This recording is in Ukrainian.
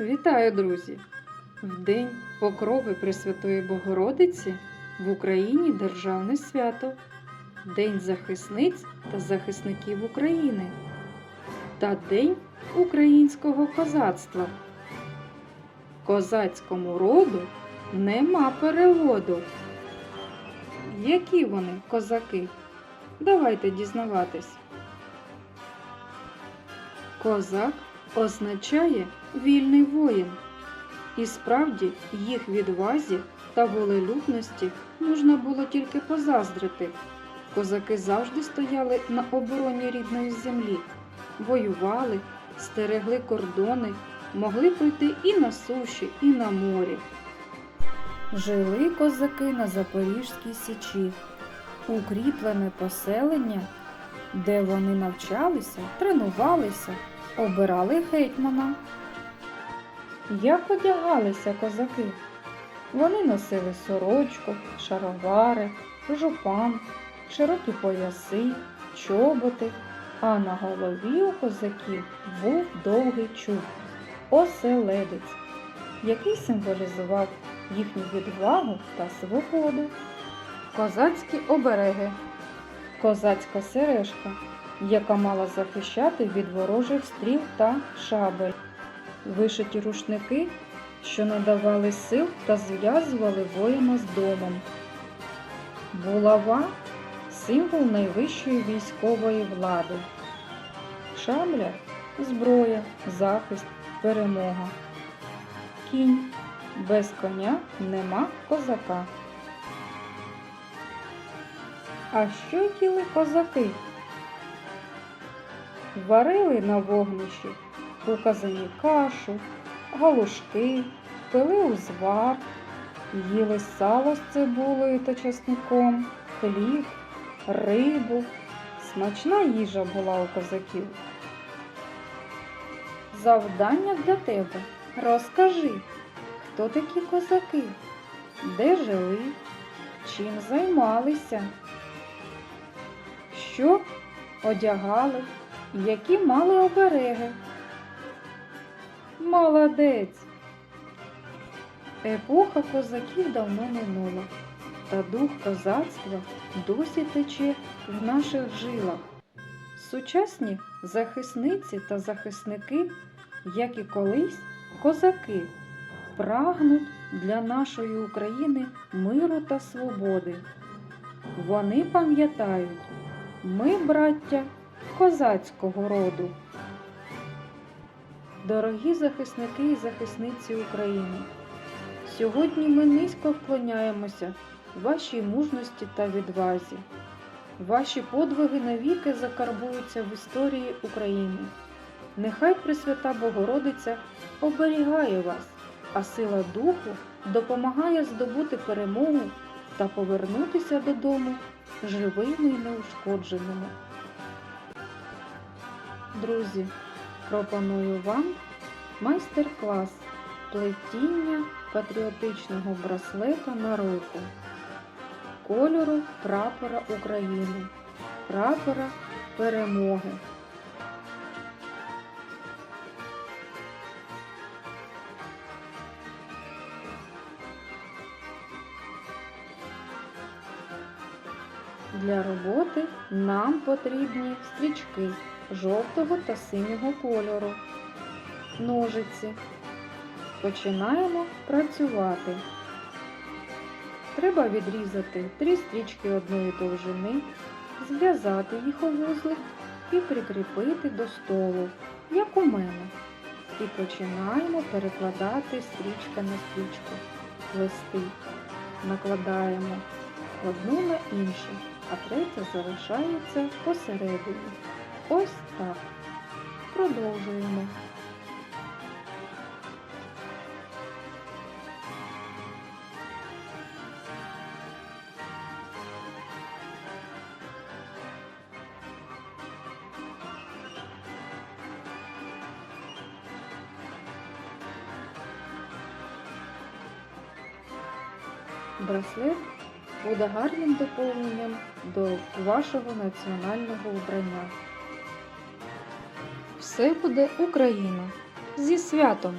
Вітаю, друзі! В День Покрови Пресвятої Богородиці в Україні державне свято День захисниць та захисників України та День українського козацтва. Козацькому роду нема переводу. Які вони козаки? Давайте дізнаватись. Козак означає вільний воїн. І справді їх відвазі та волелюбності можна було тільки позаздрити. Козаки завжди стояли на обороні рідної землі, воювали, стерегли кордони, могли пройти і на суші, і на морі. Жили козаки на Запорізькій січі, укріплене поселення, де вони навчалися, тренувалися, обирали гетьмана. Як одягалися козаки? Вони носили сорочку, шаровари, жупан, широкі пояси, чоботи, а на голові у козаків був довгий чуб оселедець, який символізував їхню відвагу та свободу. Козацькі обереги, козацька сережка, яка мала захищати від ворожих стріл та шабель вишиті рушники, що надавали сил та зв'язували воїна з домом. Булава символ найвищої військової влади. Шабля зброя, захист, перемога. Кінь без коня нема козака. А що їли козаки? Варили на вогнищі у кашу, галушки, пили узвар, їли сало з цибулею та часником, хліб, рибу. Смачна їжа була у козаків. Завдання для тебе. Розкажи, хто такі козаки, де жили, чим займалися, що одягали, які мали обереги. Молодець! Епоха козаків давно минула, та дух козацтва досі тече в наших жилах. Сучасні захисниці та захисники, як і колись, козаки, прагнуть для нашої України миру та свободи. Вони пам'ятають, ми, браття, козацького роду. Дорогі захисники і захисниці України, сьогодні ми низько вклоняємося вашій мужності та відвазі. Ваші подвиги навіки закарбуються в історії України. Нехай Пресвята Богородиця оберігає вас, а сила духу допомагає здобути перемогу та повернутися додому живими і неушкодженими. Друзі, пропоную вам майстер-клас плетіння патріотичного браслета на руку кольору прапора України, прапора перемоги. Для роботи нам потрібні стрічки жовтого та синього кольору, ножиці. Починаємо працювати. Треба відрізати три стрічки одної довжини, зв'язати їх у вузлик і прикріпити до столу, як у мене. І починаємо перекладати стрічка на стрічку, листи. Накладаємо одну на іншу, а третя залишається посередині. Ось так. Продовжуємо. Браслет буде гарним доповненням до вашого національного вбрання. Все буде Україна! Зі святом!